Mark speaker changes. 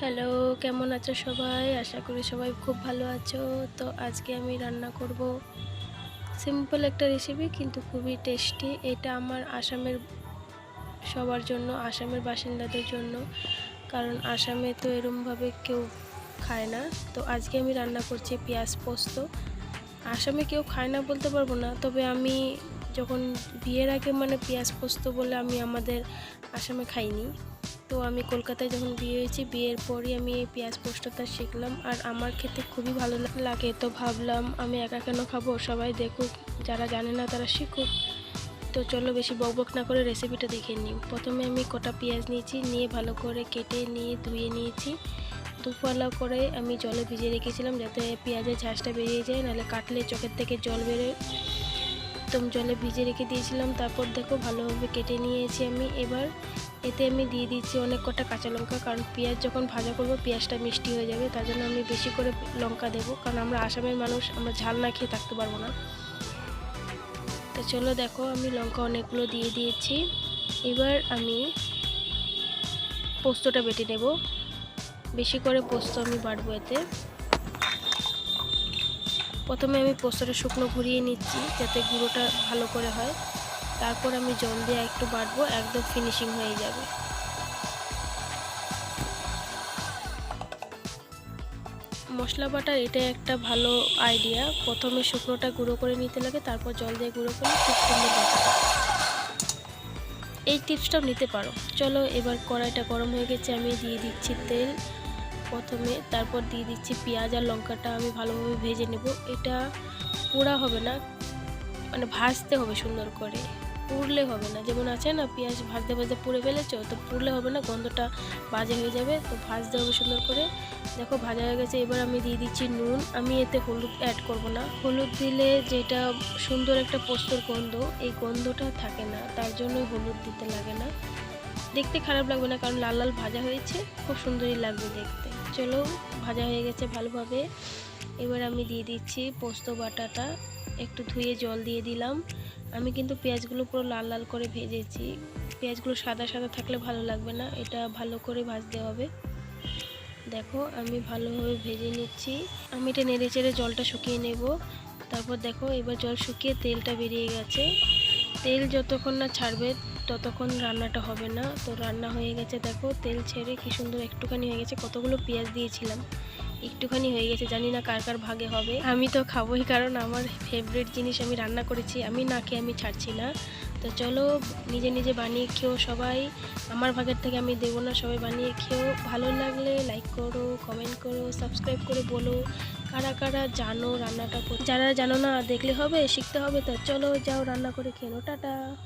Speaker 1: Hello কেমন আছো সবাই? আশা করি সবাই খুব ভালো আছো। তো আজকে আমি রান্না করব সিম্পল একটা রেসিপি কিন্তু খুবই টেস্টি এটা আমার আসামের সবার জন্য, আসামের বাসিন্দাদের জন্য। কারণ আসামে তো এরমভাবে কেউ খায় না। তো আজকে আমি রান্না করছি পেঁয়াজ পোস্ত। আসামে কেউ খায় না বলতে পারব না। তবে আমি যখন বিয়ের আগে মানে পেঁয়াজ পোস্ত বলে আমি আমাদের আসামে খাইনি, তো আমি কলকাতায় যখন বিয়ে হয়েছি, বিয়ের পরই আমি এই পেঁয়াজ পোস্তটা শিখলাম আর আমার খেতে খুবই ভালো লাগে। তো ভাবলাম আমি একা কেন খাব? সবাই দেখুক, যারা জানে না তারা শিখুক। তো চলো বেশি বকবক না করে রেসিপিটা দেখে নিই। প্রথমে আমি কটা পেঁয়াজ নিয়েছি, নিয়ে ভালো করে কেটে নিয়ে ধুয়ে নিয়েছি। দুপালা করে আমি জলে ভিজিয়ে রেখেছিলাম যাতে পেঁয়াজের ঝাঁসটা বেরিয়ে যায়, নাহলে কাটলে চোখের থেকে জল বেরোয়। একদম জলে ভিজে রেখে দিয়েছিলাম, তারপর দেখো ভালোভাবে কেটে নিয়েছি আমি। এবার এতে আমি দিয়ে দিচ্ছি অনেক কটা কাঁচা লঙ্কা, কারণ পেঁয়াজ যখন ভাজা করব পেঁয়াজটা মিষ্টি হয়ে যাবে, তার জন্য আমি বেশি করে লঙ্কা দেবো, কারণ আমরা আসামের মানুষ, আমরা ঝাল না খেয়ে থাকতে পারব না। তো চলো দেখো আমি লঙ্কা অনেকগুলো দিয়ে দিয়েছি। এবার আমি পোস্তটা বেটে নেব। বেশি করে পোস্ত আমি বাটবো এতে। প্রথমে আমি পোস্তটা শুকনো ঘুরিয়ে নিচ্ছি যাতে গুঁড়োটা ভালো করে হয়। তারপর আমি জল দিয়ে একটু বাটবো, একদম ফিনিশিং হয়ে যাবে। মশলা বাটার এটা একটা ভালো আইডিয়া প্রথমে শুকনোটা গুঁড়ো করে নিতে লাগে, তারপর জল দিয়ে গুঁড়ো করে খুব সুন্দর বাটাটা এই টিপসটাও নিতে পারো। চলো এবার কড়াইটা গরম হয়ে গেছে, আমি দিয়ে দিচ্ছি তেল। প্রথমে, তারপর দিয়ে দিচ্ছি পেঁয়াজ আর লঙ্কাটা আমি ভালোভাবে ভেজে নেব। এটা পোড়া হবে না মানে ভাজতে হবে সুন্দর করে। পুড়লে হবে না, যেমন আছে না, পেঁয়াজ ভাজতে ভাজতে পুড়ে ফেলেছো, তো পুড়লে হবে না, গন্ধটা বাজে হয়ে যাবে, তো ভাজতে হবে সুন্দর করে। দেখো, ভাজা হয়ে গেছে, এবার আমি দিয়ে দিচ্ছি নুন। আমি এতে হলুদ অ্যাড করব না। হলুদ দিলে যেটা সুন্দর একটা পোস্তর গন্ধ, এই গন্ধটা থাকে না, তার জন্যই হলুদ দিতে লাগে না। দেখতে খারাপ লাগবে না, কারণ লাল লাল ভাজা হয়েছে, খুব সুন্দরই লাগবে দেখতে। চলো, ভাজা হয়ে গেছে ভালোভাবে। এবার আমি দিয়ে দিচ্ছি পোস্ত বাটাটা। একটু ধুয়ে জল দিয়ে দিলাম। আমি কিন্তু পেঁয়াজগুলো পুরো লাল লাল করে ভেজেছি। পেঁয়াজগুলো সাদা সাদা থাকলে ভালো লাগবে না, এটা ভালো করে ভাজতে হবে। দেখো, আমি ভালোভাবে ভেজে নিচ্ছি। আমি এটা নেড়ে চেড়ে জলটা শুকিয়ে নেব। তারপর দেখো, এবার জল শুকিয়ে তেলটা বেরিয়ে গেছে। তেল যতক্ষণ না ছাড়বে, ততক্ষণ রান্নাটা হবে না। তো রান্না হয়ে গেছে, দেখো তেল ছেড়ে কি সুন্দর একটুখানি হয়ে গেছে। কতগুলো পেঁয়াজ দিয়েছিলাম। একটুখানি হয়ে গেছে, জানি না কার কার ভাগে হবে। আমি তো খাবোই, কারণ আমার ফেভারিট জিনিস আমি রান্না করেছি, আমি না খেয়ে আমি ছাড়ছি না। তো চলো, নিজে নিজে বানিয়ে খেও সবাই। আমার ভাগের থেকে আমি দেবো না, সবাই বানিয়ে খেও। ভালো লাগলে লাইক করো কমেন্ট করো সাবস্ক্রাইব করে বলো, কারা কারা জানো রান্নাটা যারা জানো না, দেখলে হবে, শিখতে হবে, তো চলো যাও রান্না করে খেলো টাটা।